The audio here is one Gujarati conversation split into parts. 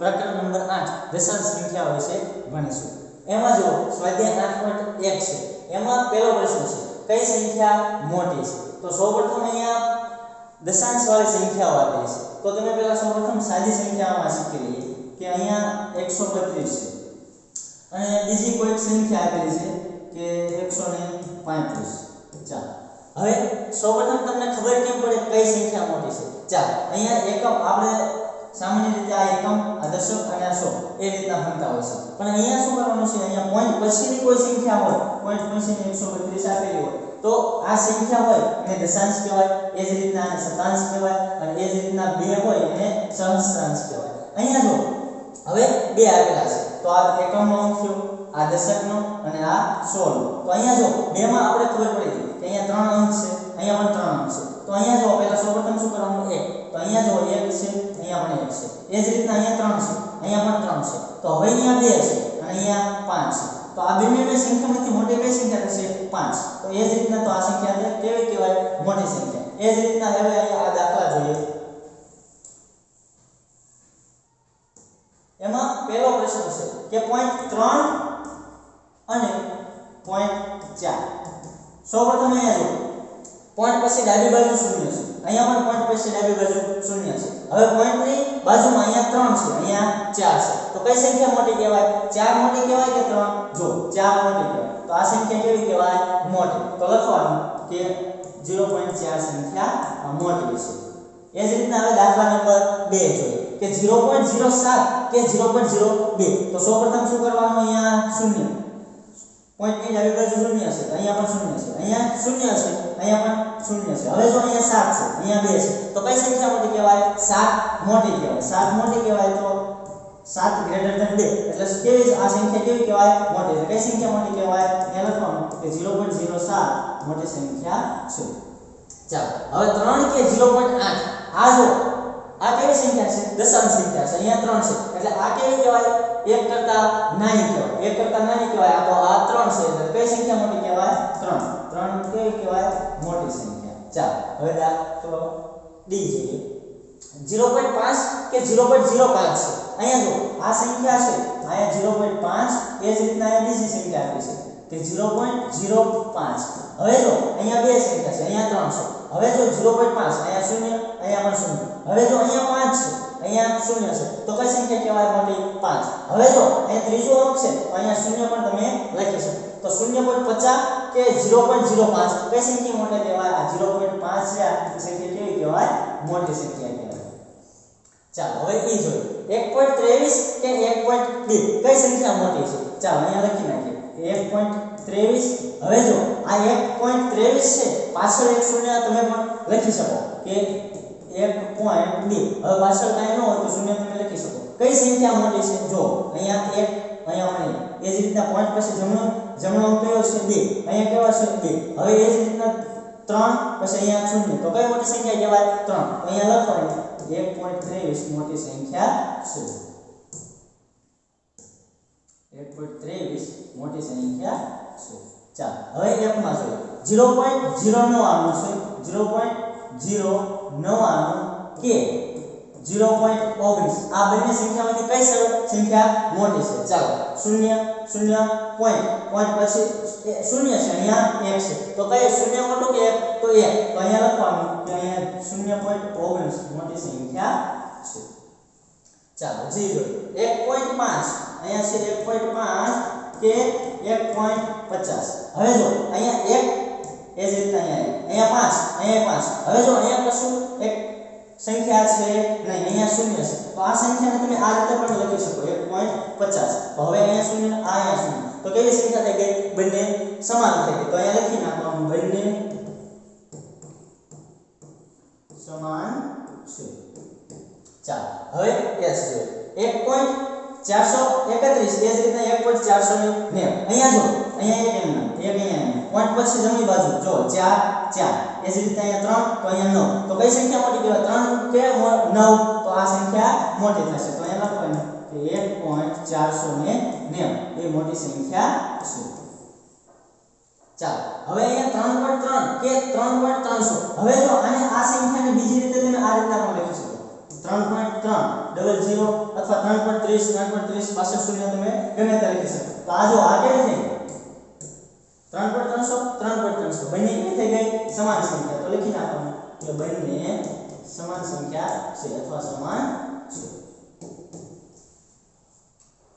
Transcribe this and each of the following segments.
પ્રકરણ નંબર આઠ દશાંશ સંખ્યાઓ વિશે ભણીશું. એમાં જો સ્વાધ્યાય આઠ પોઈન્ટ એક છે. એમાં પહેલો પ્રશ્ન છે, કઈ સંખ્યા મોટી છે? તો સૌપ્રથમ અહીંયા દશાંશ વાળી સંખ્યાઓ આપેલી છે. તો તમે પહેલા સૌપ્રથમ સાદી સંખ્યામાં શીખી લઈએ કે અહીંયા એકસો બત્રીસ છે. અને બીજી કોઈક સંખ્યા આપેલી છે કે એકસો ને પાંત્રીસ. ચાલો. હવે સૌપ્રથમ તમને ખબર કેમ પડે કઈ સંખ્યા મોટી છે? ચાલો, અહીંયા એકમ આપણે સામાન્ય રીતે આ એકમ, આ દશક અને આ સો એ રીતના ભણતા હોય છે. પણ અહીંયા શું કરવાનું છે? અહીંયા પોઈન્ટ પછીની કોઈ સંખ્યા હોય પોઈન્ટ પછીની એકસો બત્રીસ આપેલી હોય, તો આ સંખ્યા હોય એને દશાંશ કહેવાય, એ જ રીતના આને શતાંશ કહેવાય અને એ જ રીતના બે હોય એને સહસ્રાંશ કહેવાય. અહીંયા જો, હવે બે આપેલા છે. તો આ એકમનો અંક થયો આ દશકનો અને આ સોળનો. તો અહીંયા જો, બેમાં આપણે ખબર પડી કે અહીંયા ત્રણ અંક છે, અહીંયા પણ ત્રણ અંક છે. તો અહીંયા જો અહીંયા જો એક છે અહીંયા પણ એક છે એ જ રીતના અહીંયા ત્રણ છે અહીંયા પણ ત્રણ છે તો હવે અહીંયા બે છે અને અહીંયા પાંચ છે તો આ બંને સંખ્યામાંથી મોટી કઈ સંખ્યા થશે પાંચ તો એ જ રીતના તો આ સંખ્યા કેવી કહેવાય મોટી સંખ્યા એ જ રીતના હવે અહીંયા આ દાખલા જોઈએ એમાં પહેલો પ્રશ્ન છે કે પોઈન્ટ ત્રણ અને પોઈન્ટ ચાર સૌપ્રથમ અહીંયા જો પોઈન્ટ પછી ડાબી બાજુ શૂન્ય છે. અહીંયા પણ પોઈન્ટ પછી ડાબી બાજુ શૂન્ય છે. હવે પોઈન્ટની બાજુમાં અહીંયા ત્રણ છે. અહીંયા ચાર છે. તો કઈ સંખ્યા મોટી કહેવાય? ચાર મોટી કહેવાય કે ત્રણ? જો, ચાર મોટી કહેવાય. તો આ સંખ્યા કેવી કહેવાય? મોટી. તો લખવાનું કે 0.4 સંખ્યા મોટી છે. એ જ રીતના હવે દાખલા નંબર 2 જોઈએ. કે 0.07 કે 0.02 તો સૌપ્રથમ શું કરવાનું અહીંયા? શૂન્ય. પોઈન્ટની ડાબી બાજુ શૂન્ય છે તો અહીંયા પણ શૂન્ય છે અહીંયા શૂન્ય છે અહીંયા પણ શૂન્ય છે હવે જો અહીંયા 7 છે અહીંયા 2 છે તો કઈ સંખ્યા મોટી કહેવાય 7 મોટી કહેવાય 7 મોટી કહેવાય તો 7 ગ્રેટર ધેન 2 એટલે કેવી આ સંખ્યા કેવી કહેવાય મોટી એટલે કઈ સંખ્યા મોટી કહેવાય એ લખવાનું કે 0.07 મોટી સંખ્યા છે ચાલો હવે 3 કે 0.8 આ જો આ કેવી સંખ્યા છે દશાંશ સંખ્યા છે અહીંયા 3 છે એટલે આ કેવી કહેવાય એક કરતા નાની કહેવાય. એક કરતા નાની કહેવાય, આ તો આ ત્રણ છે, એટલે કઈ સંખ્યા મોટી કહેવાય? 3 3 કેવી કહેવાય? મોટી સંખ્યા. ચાલો, હવે દાખલો ડી જોઈએ 0.5 કે 0.05 છે? અહીંયા જો આ સંખ્યા છે. અહીંયા 0.5 એ જ રીતના અહીંયા બીજી સંખ્યા આપી છે. કે 0.05 હવે જો અહીંયા બે સંખ્યા છે, અહીંયા ત્રણ છે. હવે જો 0.5 અહીંયા શૂન્ય, અહીંયા પણ શૂન્ય. હવે જો અહીંયા 5 છે, અહીંયા શૂન્ય છે, તો કઈ સંખ્યા કહેવાય મોટી? 5 હવે જો અહીંયા ત્રીજો અંક છે અહીંયા શૂન્ય પણ તમે લખી શકો. તો 0.50 કે 0.05 કઈ સંખ્યા મોટી કહેવાય? આ 0.5 છે, આ સંખ્યા કેવી કહેવાય? મોટી સંખ્યા કહેવાય. ચાલો, હવે એ જોઈએ. 1.23 કે 1.2 કઈ સંખ્યા મોટી છે? ચાલો, અહીંયા લખી નાખીએ. 1.23 હવે જો, આ 1.23 છે પાછળ એક શૂન્ય તમે પણ લખી શકો કે 1.2 હવે પાછળ કાંઈ ન હોય તો શૂન્ય તમે લખી શકો કઈ સંખ્યા મોટી છે જો અહીંયા 1 અહીંયા પણ એ જ રીતના પોઈન્ટ પછી જમણો જમણો અંક કયો છે 2 અહીંયા કેવા છે 2 હવે એ જ રીતના 3 પછી અહીંયા શૂન્ય તો કઈ મોટી સંખ્યા કહેવાય 3 તો અહીંયા લખવાનું 1.23 મોટી સંખ્યા છે 1.23 મોટી સંખ્યા છે ચાલો હવે એકમાં જોઈએ 0.09 આનું છે 0.09 કે 0.19 આ બંને સંખ્યામાંથી કઈ સંખ્યા? મોટી છે. ચાલો, શૂન્ય શૂન્ય પોઈન્ટ પોઈન્ટ પછી શૂન્ય છે, અહીંયા એક છે. તો કઈ શૂન્ય મોટું કે એક? તો એક. તો અહીંયા લખવાનું કે અહીંયા શૂન્ય પોઈન્ટ ઓગણીસ મોટી સંખ્યા છે. ચાલો જી એક પોઈન્ટ પાંચ. અહીંયા છે એક પોઈન્ટ પાંચ કે એક પોઈન્ટ પચાસ. હવે જો, અહીંયા એક એ જ રીતના અહીંયા અહીંયા પાંચ અહીંયા પાંચ હવે જો અહીંયા કશું એક સંખ્યા છે નહીં અહીંયા શૂન્ય છે તો આ સંખ્યાને તમે આ રીતે પણ લખી શકો એક પોઈન્ટ પચાસ તો હવે અહીંયા શૂન્ય આ અહીંયા શૂન્ય તો કેવી સંખ્યા થઈ ગઈ બંને સમાન થઈ ગઈ તો અહીંયા લખી નાખવાનું બંને સમાન છે ચાલો હવે યસ જોઈએ એક પોઈન્ટ ચારસો એકત્રીસ. એ જ રીતના એક પોઈન્ટ ચારસો ને અહીંયા જો અહીંયા એક એમના એક અહીંયા પોઈન્ટ પછી જમણી બાજુ. જો ચાર ચાર. એ જ રીતે અહીંયા ત્રણ, તો અહીંયા નવ. તો કઈ સંખ્યા મોટી કહેવાય? ત્રણ કે નવ? તો આ સંખ્યા મોટી થશે. તો અહીંયા લખવાનું કે એક પોઈન્ટ ચારસો ને નેવ એ મોટી સંખ્યા છે ચાલો. હવે અહીંયા ત્રણ પોઈન્ટ ત્રણ. કે ત્રણ પોઈન્ટ ત્રણસો. હવે જો આને આ સંખ્યાને બીજી રીતે તમે આ રીતના પણ લખી શકો. ત્રણ પોઈન્ટ ત્રણ ડબલ ઝીરો અથવા ત્રણ પોઈન્ટ ત્રીસ ત્રણ પોઈન્ટ ત્રીસ પાસઠ શૂન્ય તમે ગમે તે લખી શકો તો આ જો આ કેવી થઈ ત્રણ પોઈન્ટ ત્રણસો ત્રણ પોઈન્ટ ત્રણસો બંને કેવી થઈ ગઈ સમાન સંખ્યા તો લખી નાખવાનું કે બંને સમાન સંખ્યા છે અથવા સમાન છે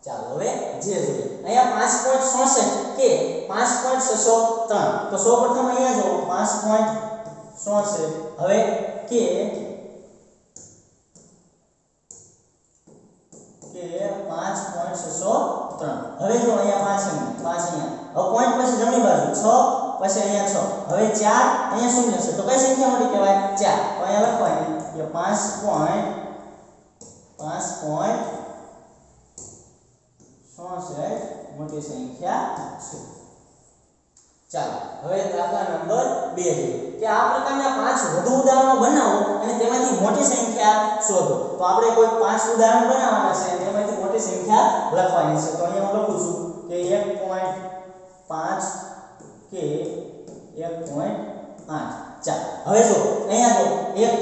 ચાલો હવે જે જોઈએ અહીંયા પાંચ પોઈન્ટ ચોસઠ કે પાંચ પોઈન્ટ છસો ત્રણ તો સૌ પ્રથમ અહીંયા જો પાંચ પોઈન્ટ ચોસઠ હવે કે કે પાંચ પોઈન્ટ છસો ત્રણ. હવે જો અહીંયા પાંચ અહીંયા પાંચ અહીંયા. હવે પોઈન્ટ પછી જમણી બાજુ, છ, પછી અહીંયા છ. હવે ચાર, અહીંયા શૂન્ય છે. તો કઈ સંખ્યા મોટી કહેવાય? ચાર. તો અહીંયા લખવાની કે પાંચ પોઈન્ટ પાંચ પોઈન્ટ ચોસઠ મોટી સંખ્યા છે. ચાલો, હવે દાખલા નંબર બે જોઈએ. કે આ પ્રકારના પાંચ વધુ ઉદાહરણો બનાવો અને તેમાંથી મોટી સંખ્યા શોધો. તો આપણે કોઈ પાંચ ઉદાહરણ બનાવવાના છે તેમાંથી મોટી સંખ્યા લખવાની છે. તો અહીંયા હું લખું છું કે 1.5 કે 1.8 ચાલો, હવે જો અહીંયા જો એક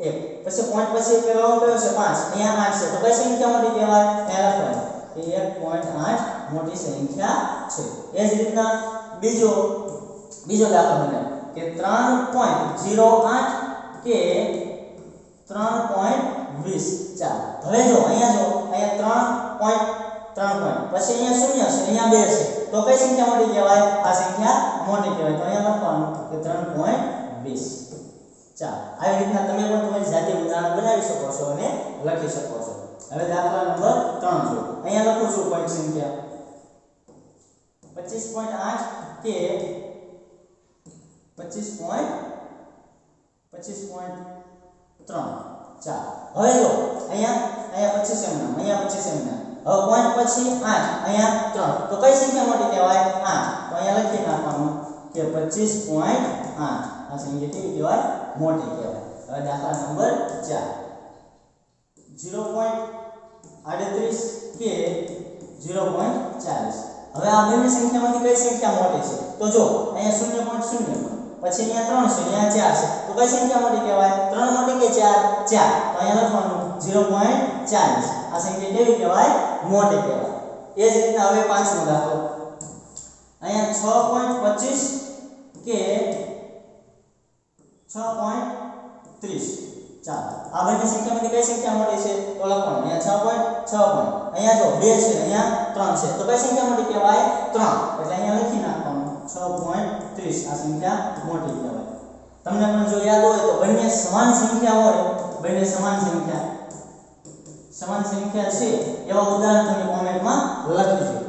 એક. પછી પોઈન્ટ પછી પેલો કયો છે? 5 અહીંયા 8 છે. તો કઈ સંખ્યા મોટી કહેવાય? ત્યાં લખવાની. કે 1.8 મોટી સંખ્યા છે. એ જ રીતના બીજો બીજો દાખલો બનાવો કે 3.08 કે 3.20 ચાલો હવે જો અહીંયા જો અહીંયા 3 પોઈન્ટ 3 પોઈન્ટ પછી અહીંયા શૂન્ય છે અહીંયા 2 છે તો કઈ સંખ્યા મોટી કહેવાય આ સંખ્યા મોટી કહેવાય તો અહીંયા લખવાનું કે 3.20 ચાલો આવી રીતના તમે પણ તમારી જાતે ઉદાહરણ બનાવી શકો છો અને લખી શકો છો હવે દાખલા નંબર 3 જો અહીંયા લખું છું પોઈન્ટ સંખ્યા 25.8 કે 25 પોઈન્ટ 25.3 ચાલો હવે જો અહીંયા અહીંયા 25 એમ નામ અહીંયા 25 એમ નામ હવે પોઈન્ટ પછી 8 અહીંયા 3 તો કઈ સંખ્યા મોટી કહેવાય 8 તો અહીંયા લખી નાખવાનું કે 25.8 આ સંખ્યા કેવી કહેવાય મોટી કહેવાય હવે દાખલા નંબર 4 0.38 કે 0.40 હવે આ બંને સંખ્યામાંથી કઈ સંખ્યા મોટી છે તો જો અહીંયા શૂન્ય પોઈન્ટ શૂન્ય પછી અહીંયા ત્રણ છે અહીંયા ચાર છે તો કઈ સંખ્યા મોટી કહેવાય ત્રણ મોટી કે ચાર ચાર તો અહીંયા લખવાનું ઝીરો પોઈન્ટ ચાલીસ આ સંખ્યા કેવી કહેવાય મોટી કહેવાય એ જ રીતના હવે પાંચમો દાખલો અહીંયા છ પોઈન્ટ પચીસ કે છ પોઈન્ટ ત્રીસ ચાલો. આ બંને સંખ્યામાંથી કઈ સંખ્યા મોટી છે? તો લખવાનું અહીંયા છ પોઈન્ટ છ પોઈન્ટ અહીંયા જો બે છે, અહીંયા ત્રણ છે. તો કઈ સંખ્યા મોટી કહેવાય? ત્રણ. એટલે અહીંયા લખી નાખવાનું. છ પોઈન્ટ ત્રીસ. આ સંખ્યા મોટી કહેવાય. તમને પણ જો યાદ હોય તો બંને સમાન સંખ્યા હોય. બંને સમાન સંખ્યા. સમાન સંખ્યા છે. એવા ઉદાહરણ તમે કોમેન્ટમાં લખી